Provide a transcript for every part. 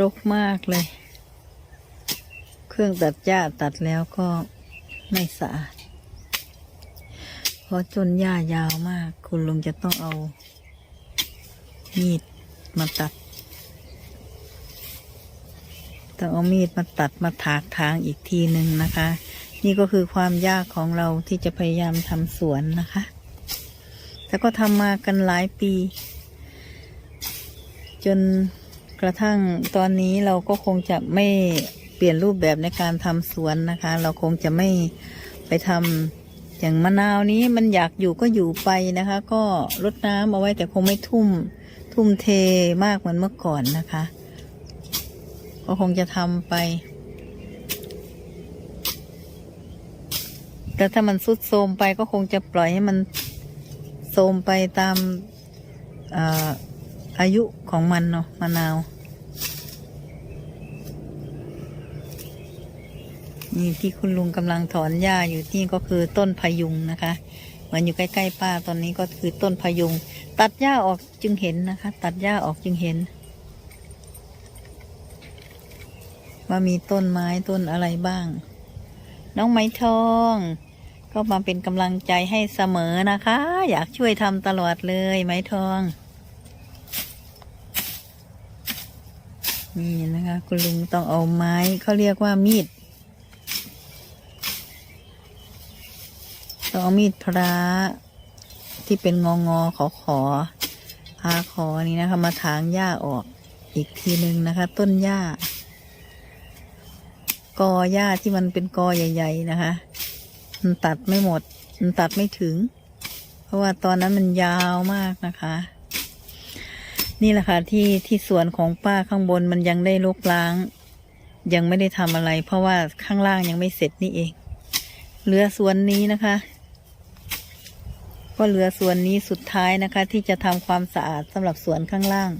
รกมากเลย เครื่องตัดหญ้าตัดแล้วก็ไม่สะอาด เพราะจนหญ้ายาวมาก คุณลุงจะต้องเอามีดมาตัด ต้องเอามีดมาตัดมาถากทางอีกทีหนึ่งนะคะ นี่ก็คือความยากของเราที่จะพยายามทำสวนนะคะแต่ก็ทำมากันหลายปี จน กระทั่งตอนนี้เราก็คงจะไม่เปลี่ยนรูปแบบในการทำสวนนะคะ เราคงจะไม่ไปทำอย่างมะนาวนี้มันอยากอยู่ก็อยู่ไปนะคะ ก็รดน้ำเอาไว้แต่คงไม่ทุ่ม ทุ่มเทมากเหมือนเมื่อก่อนนะคะ ก็คงจะทำไปแต่ถ้ามันสุดโทมไปก็คงจะปล่อยให้มันโทมไปตาม อายุของมันเนาะมะนาว นี่ที่คุณลุงกำลังถอนหญ้าอยู่นี่ก็คือต้นพยุงนะคะเหมือนอยู่ใกล้ๆป้าตอนนี้ก็คือต้นพยุง ตัดหญ้าออกจึงเห็นนะคะ ตัดหญ้าออกจึงเห็น ว่ามีต้นไม้ต้นอะไรบ้าง น้องไม้ทอง ก็มาเป็นกำลังใจให้เสมอนะคะ อยากช่วยทำตลอดเลยไม้ทอง นี่นะคะ คุณลุงต้องเอาไม้เขาเรียกว่ามีด ต้องเอามีดพระที่เป็นงองอขอขอพาขอนี่นะคะ มาถางหญ้าออกอีกทีหนึ่งนะคะ ต้นหญ้า กอหญ้าที่มันเป็นกอใหญ่ ๆ นะคะ มันตัดไม่หมด มันตัดไม่ถึง เพราะว่าตอนนั้นมันยาวมากนะคะ นี่แหละค่ะที่ที่สวนของป้าข้างบนมันยังได้ลกล้าง ยังไม่ได้ทำอะไร เพราะว่าข้างล่างยังไม่เสร็จนี่เอง เหลือสวนนี้นะคะ ก็เหลือส่วนนี้สุดท้ายนะคะ ที่จะทำความสะอาดสำหรับสวนข้างล่าง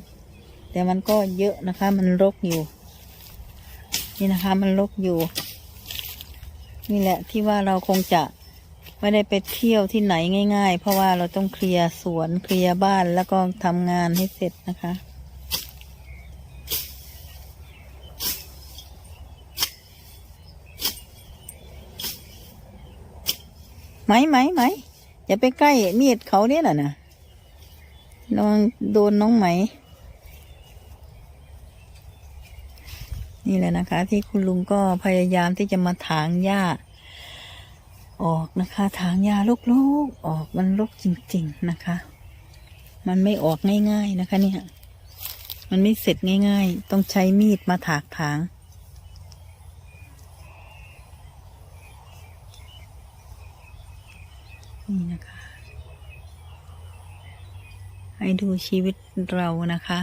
แต่มันก็เยอะนะคะ มันรกอยู่ นี่นะคะ มันรกอยู่ นี่แหละที่ว่าเราคงจะ ไม่ได้ไปเที่ยวที่ไหนง่าย ๆ เพราะว่าเราต้องเคลียร์สวนเคลียร์บ้านแล้วก็ทำงานให้เสร็จนะคะ ไหมไหมไหมอย่าไปใกล้มีดเขาเนี่ยน่ะนะระวังโดนน้องไหม นี่แหละนะคะ ที่คุณลุงก็พยายามที่จะมาถางหญ้า ออกนะคะถางหญ้าลูกๆออกมันลกจริง ๆนะคะ มันไม่ออกง่ายๆนะคะ เนี่ย มันไม่เสร็จง่าย ๆ ต้องใช้มีดมาถากถางนี่นะคะ ให้ดูชีวิตเรานะคะ